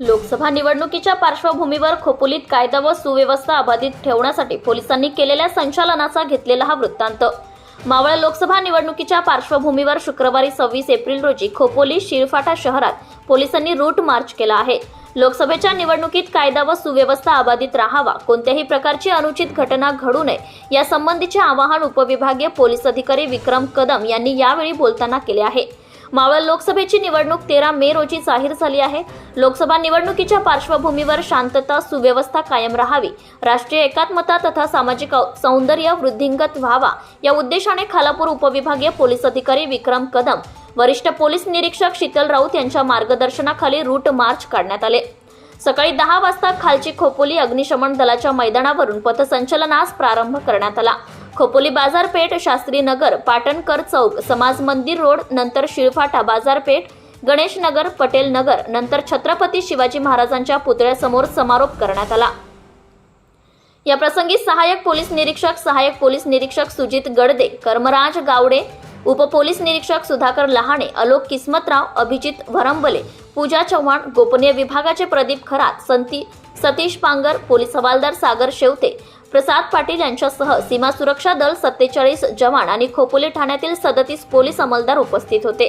लोकसभा निवडणुकीच्या पार्श्वभूमीवर खोपोलीत कायदा व सुव्यवस्था अबाधित ठेवण्यासाठी पोलिसांनी केलेल्या संचालनाचा घेतलेला हा वृत्तांत. मावळ लोकसभा निवडणुकीच्या पार्श्वभूमीवर शुक्रवारी सव्वीस एप्रिल रोजी खोपोली शिरफाटा शहरात पोलिसांनी रूट मार्च केला आहे. लोकसभेच्या निवडणुकीत कायदा व सुव्यवस्था अबाधित राहावा कोणत्याही प्रकारची अनुचित घटना घडू नये यासंबंधीचे आवाहन उपविभागीय पोलीस अधिकारी विक्रम कदम यांनी यावेळी बोलताना केले आहे. मावळ लोकसभेची निवडणूक तेरा मे रोजी जाहीर झाली आहे. लोकसभा निवडणुकीच्या पार्श्वभूमीवर शांतता सुव्यवस्था कायम राहावी. राष्ट्रीय एकात्मता तथा सामाजिक औ- सौंदर्य वृद्धिंगत व्हावा या उद्देशाने खालापूर उपविभागीय पोलीस अधिकारी विक्रम कदम वरिष्ठ पोलीस निरीक्षक शीतल राऊत यांच्या मार्गदर्शनाखाली रूट मार्च काढण्यात आले. सकाळी दहा वाजता खालची खोपोली अग्निशमन दलाच्या मैदानावरून पथसंचलनास प्रारंभ करण्यात आला. खोपोली बाजारपेठ शास्त्री नगर पाटणकर चौक समाज मंदिर रोड नंतर शिळफाटा बाजारपेठ गणेश नगर पटेल नगर नंतर छत्रपती शिवाजी महाराजांच्या पुतळ्यासमोर समारोप करण्यात आला. या प्रसंगी सहाय्यक पोलीस निरीक्षक सहाय्यक पोलीस निरीक्षक सुजित गडदे कर्मराज गावडे उपपोलीस निरीक्षक सुधाकर लहाणे अलोक किस्मतराव अभिजित भरंबले पूजा चव्हाण गोपनीय विभागाचे प्रदीप खरात संती सतीश पांगर पोलीस हवालदार सागर शेवते प्रसाद पाटील यांच्यासह सीमा सुरक्षा दल सत्तेचाळीस जवान आणि खोपोली ठाण्यातील सदतीस पोलीस अंमलदार उपस्थित होते.